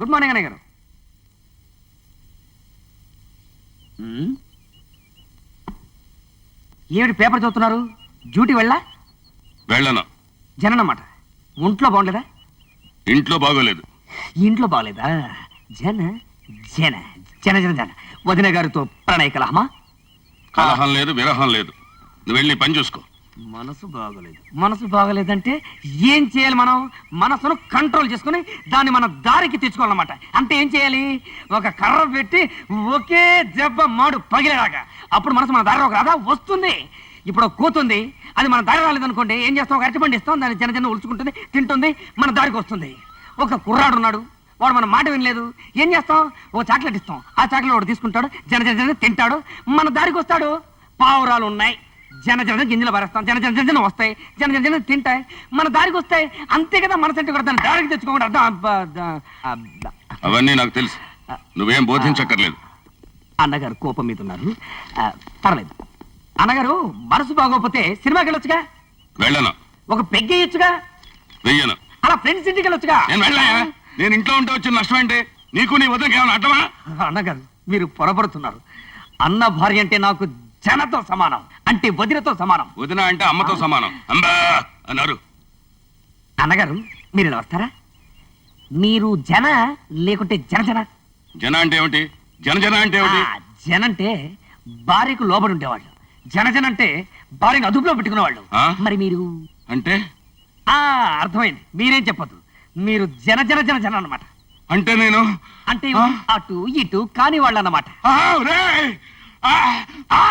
Good morning అన్నయ్య గారు. ఏమిటి పేపర్ చదువుతున్నారు? డ్యూటీ వెళ్ళా? వెళ్ళను. జననమాట. ఒంట్లో బాగుండలేదా? ఇంట్లో బాగోలేదు. ఇంట్లో బాగలేదా? జన జన జన జన జన. వదిన గారితో ప్రణయ కలహమా? కలహం లేదు విరహం లేదు. నువ్వు వెళ్ళి పని చూసుకో. మనసు బాగలేదు. మనసు బాగలేదంటే ఏం చేయాలి మనం? మనసును కంట్రోల్ చేసుకుని దాన్ని మన దారికి తెచ్చుకోవాలన్నమాట. అంటే ఏం చేయాలి? ఒక కర్ర పెట్టి ఒకే దెబ్బ మాడు పగిలేలాగా. అప్పుడు మనసు మన దారిలోకి రాదా? వస్తుంది. ఇప్పుడు కూతుంది. అది మన దారి రాలేదనుకోండి ఏం చేస్తాం? ఒక అరటిపండి ఇస్తాం. దాన్ని చిన్న చిన్న ఉడుచుకుంటుంది తింటుంది మన దారికి వస్తుంది. ఒక కుర్రాడు ఉన్నాడు. వాడు మన మాట వినలేదు. ఏం చేస్తాం? ఓ చాక్లెట్ ఇస్తాం. ఆ చాక్లెట్ వాడు తీసుకుంటాడు జన జన జన తింటాడు. మన దారికి వస్తాడు. పావురాలు ఉన్నాయి. జన జన గింజలు పారేస్తాం. జన జన జన వస్తాయి. జన జన జన తింటాయి. మన దారికి వస్తాయి అంతే కదా మన సెంటర్ కూడా దారికి తెచ్చుకోకుండా అర్థం. అవన్నీ నాకు తెలుసు. నువ్వేం బోధించక్కర్లేదు. అన్నగారు కోపం మీద ఉన్నారు. పర్లేదు. అన్నగారు మనసు బాగోకపోతే సినిమాకి వెళ్ళొచ్చుగా? వెళ్ళను. ఒక పెగ్గేయొచ్చుగా వెయ్యను. అలా ఫ్రెండ్స్ ఇంటికి వెళ్ళొచ్చుగా? నేను వెళ్ళాయా? నేను ఇంట్లో ఉంటే వచ్చిన నష్టం ఏంటి? నీకు నీ వద్దకు ఏమైనా అడ్డమా? అన్నగారు మీరు పొరపడుతున్నారు. అన్న భార్య అంటే నాకు జనతో సమానం. అంటే వదినతో సమానం. వదిన అంటే అమ్మతో సమానం. అంబా! అన్నారు. అన్నగారు మీరు ఇలా వస్తారా? మీరు జన లేకుంటే జన జన. జన అంటే ఏమిటి? జన జన అంటే ఏమిటి? ఆ, జన అంటే భార్యకు లోబడి ఉండేవాళ్ళు. జన జన అంటే భార్యను అదుపులో పెట్టుకునేవాళ్ళు. ఆ? మరి మీరు? అంటే? ఆ అర్థమైంది. మీరేం చెప్పదు మీరు జన జన జన జన అన్నమాట. అంటే నేను? అంటే ఆ? అటు ఇటు కాని వాళ్ళు అన్నమాట ఆ, ఒరేయ్! ఆ, ఆ!